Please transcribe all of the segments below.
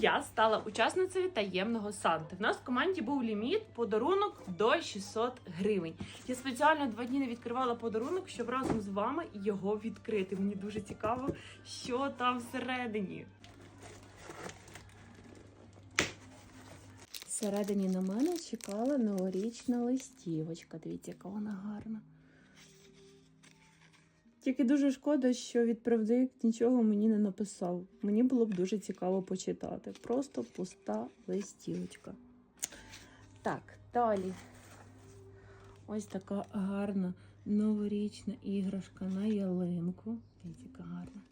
Я стала учасницею таємного Санти. В нас в команді був ліміт подарунок до 600 гривень. Я спеціально два дні не відкривала подарунок, щоб разом з вами його відкрити. Мені дуже цікаво, що там всередині. Всередині на мене чекала новорічна листівочка. Дивіться, яка вона гарна. Тільки дуже шкода, що відправник нічого мені не написав. Мені було б дуже цікаво почитати. Просто пуста листівочка. Так, далі. Ось така гарна новорічна іграшка на ялинку. Дивіться, яка гарна.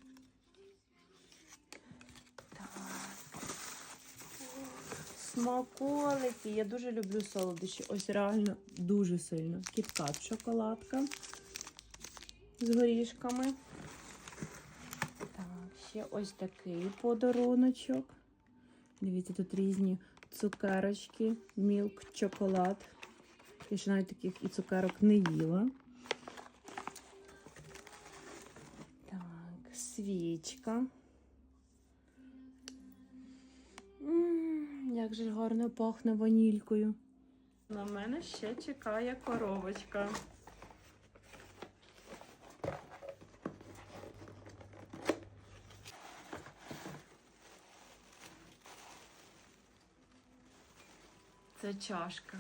Смаколики. Я дуже люблю солодощі. Ось реально дуже сильно. Кіткат шоколадка з горішками. Так, ще ось такий подаруночок. Дивіться, тут різні цукерочки, мілк, чоколад. Я ще навіть таких і цукерок не їла. Так, свічка. М, Як же гарно пахне ванількою. На мене ще чекає коробочка. Це чашка.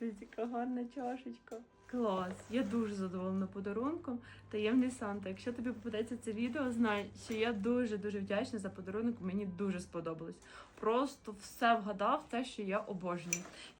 Яка гарна чашечка. Клас! Я дуже задоволена подарунком. Таємний Санта. Якщо тобі попадеться це відео, знай, що я дуже-дуже вдячна за подарунок. Мені дуже сподобалось. Просто все вгадав те, що я обожнюю.